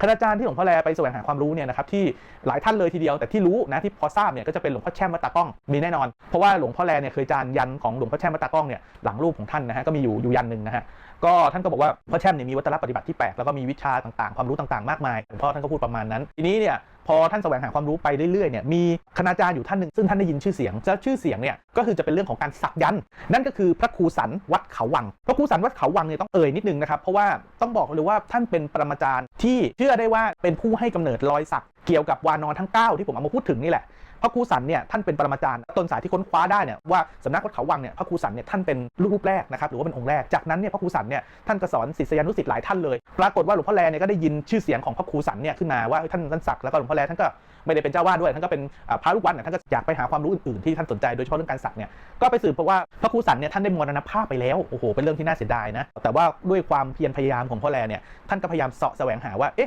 คณาจารย์ที่หลวงพ่อแลไปแสวงหาความรู้เนี่ยนะครับที่หลายท่านเลยทีเดียวแต่ที่รู้นะที่พอทราบเนี่ยก็จะเป็นหลวงพ่อแช่มมาตากล้องมีแน่นอน เพราะว่าหลวงพ่อแลเนี่ยเคยจานยันของหลวงพ่อแช่มมาตากล้องเนี่ยหลังรูปของท่านนะฮะก็มีอยู่อยู่ยันหนึ่งนะฮะก็ท่านก็บอกว่าพ่อแช่มเนี่ยมีวัตรปฏิบัติที่แปลกแล้วก็มีวิชาต่างๆ ความรู้ต่างๆ มากมายหลวงพ่อท่านก็พูดประมาณนั้น ทีนี้เนี่ย พอท่านแสวงหาความรู้ไปเรื่อยๆเนี่ยมีคณาจารย์อยู่ท่านหนึ่งซึ่งท่านได้ยินชื่อเสียงแล้วชื่อเสียงเนี่ยก็คือจะเป็นเรื่องของการสักยันต์นั่นก็คือพระครูสันวัดเขาวัง พระครูสันวัดเขาวังเนี่ยต้องเอ่ยนิดนึงนะครับเพราะว่าต้องบอกเลยว่าท่านเป็นปรมาจารย์ที่เชื่อได้ว่าเป็นผู้ให้กำเนิดรอยสักเกี่ยวกับวานอนทั้ง 9 ที่ผมเอามาพูดถึงนี่แหละ พระครูสันเนี่ยท่านเป็นปรมาจารย์ต้นสายที่ค้นคว้าได้เนี่ยว่าสำนักวัดเขาวังเนี่ยพระครูสันเนี่ยท่านเป็นรูปแรกนะครับหรือว่าเป็นองค์แรกจากนั้นเนี่ยพระครูสันเนี่ยท่านก็สอนศิษยานุศิษย์หลายท่านเลยปรากฏว่าหลวงพ่อแลเนี่ยก็ได้ยินชื่อเสียงของพระครูสันเนี่ยขึ้นมาว่าท่านท่านศักดิ์แล้วก็หลวงพ่อแลท่านก็ไม่ได้เป็นเจ้าวาดด้วยท่านก็เป็นพระลูกวัดเนี่ยท่านก็อยากไปหาความรู้อื่นๆที่ท่านสนใจโดยเฉพาะเรื่องการศักดิ์เนี่ยก็ไปสืบเพราะว่าพระครูสันเนี่ยท่านได้มรณภาพไปแล้วโอ้โหเป็นเรื่องที่น่าเสียดายนะแต่ว่าด้วยความเพียรพยายามของพ่อแลเนี่ยท่านก็พยายามเสาะแสวงหาว่าเอ๊ะ